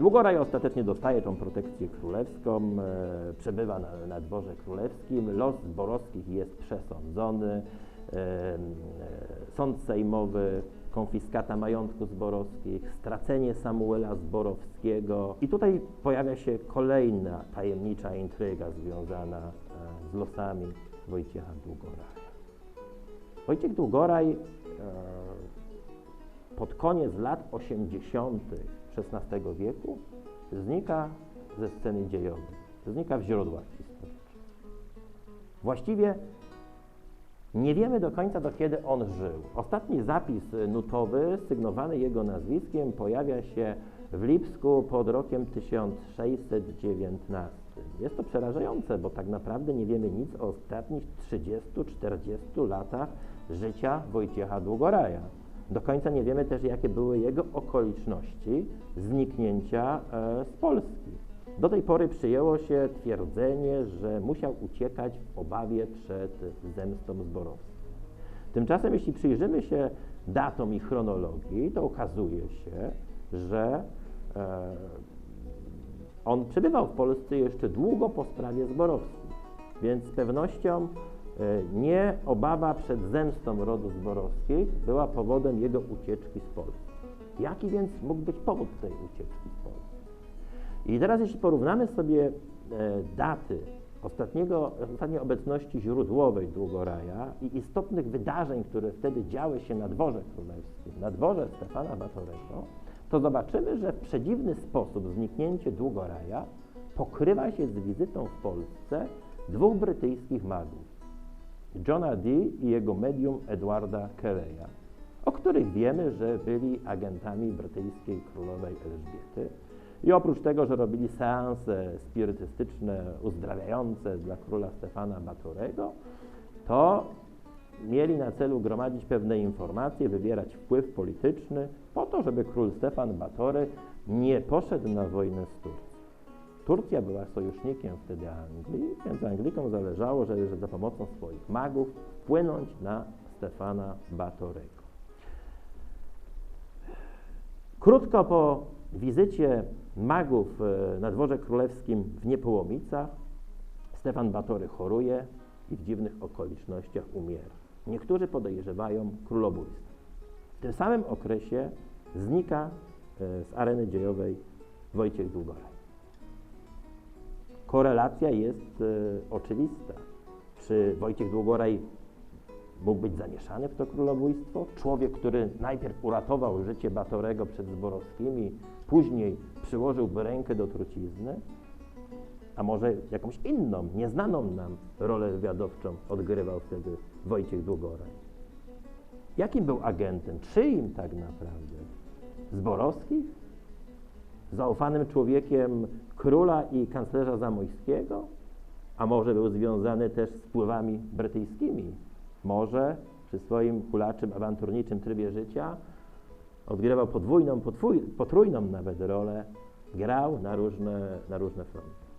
Długoraj ostatecznie dostaje tą protekcję królewską, e, przebywa na, na dworze królewskim, los Zborowskich jest przesądzony, e, e, sąd sejmowy, konfiskata majątku Zborowskich, stracenie Samuela Zborowskiego i tutaj pojawia się kolejna tajemnicza intryga związana e, z losami Wojciecha Długoraja. Wojciech Długoraj e, pod koniec lat 80. XVI wieku znika ze sceny dziejowej, znika w źródłach historycznych. Właściwie nie wiemy do końca, do kiedy on żył. Ostatni zapis nutowy, sygnowany jego nazwiskiem, pojawia się w Lipsku pod rokiem 1619. Jest to przerażające, bo tak naprawdę nie wiemy nic o ostatnich 30-40 latach życia Wojciecha Długoraja. Do końca nie wiemy też, jakie były jego okoliczności zniknięcia e, z Polski. Do tej pory przyjęło się twierdzenie, że musiał uciekać w obawie przed zemstą zborowską. Tymczasem, jeśli przyjrzymy się datom i chronologii, to okazuje się, że e, on przebywał w Polsce jeszcze długo po sprawie zborowskiej, więc z pewnością nie obawa przed zemstą rodu zborowskich była powodem jego ucieczki z Polski. Jaki więc mógł być powód tej ucieczki z Polski? I teraz jeśli porównamy sobie e, daty ostatniego, ostatniej obecności źródłowej Długoraja i istotnych wydarzeń, które wtedy działy się na dworze królewskim, na dworze Stefana Batorego, to zobaczymy, że w przedziwny sposób zniknięcie Długoraja pokrywa się z wizytą w Polsce dwóch brytyjskich magów, Johna Dee i jego medium Edwarda Carreya, o których wiemy, że byli agentami brytyjskiej królowej Elżbiety, i oprócz tego, że robili seanse spirytystyczne, uzdrawiające dla króla Stefana Batorego, to mieli na celu gromadzić pewne informacje, wywierać wpływ polityczny po to, żeby król Stefan Batory nie poszedł na wojnę z Turcją. Turcja była sojusznikiem wtedy Anglii, więc Anglikom zależało, żeby za pomocą swoich magów wpłynąć na Stefana Batorego. Krótko po wizycie magów e, na dworze królewskim w Niepołomicach Stefan Batory choruje i w dziwnych okolicznościach umiera. Niektórzy podejrzewają królobójstwo. W tym samym okresie znika e, z areny dziejowej Wojciech Długoraj. Korelacja jest e, oczywista. Czy Wojciech Długoraj mógł być zamieszany w to królobójstwo? Człowiek, który najpierw uratował życie Batorego przed Zborowskimi, później przyłożyłby rękę do trucizny? A może jakąś inną, nieznaną nam rolę wywiadowczą odgrywał wtedy Wojciech Długoraj? Jakim był agentem? Czyim tak naprawdę? Zborowskich? Zaufanym człowiekiem króla i kanclerza Zamojskiego? A może był związany też z wpływami brytyjskimi? Może przy swoim kulaczym, awanturniczym trybie życia odgrywał podwójną, potrójną nawet rolę, grał na różne, na różne fronty.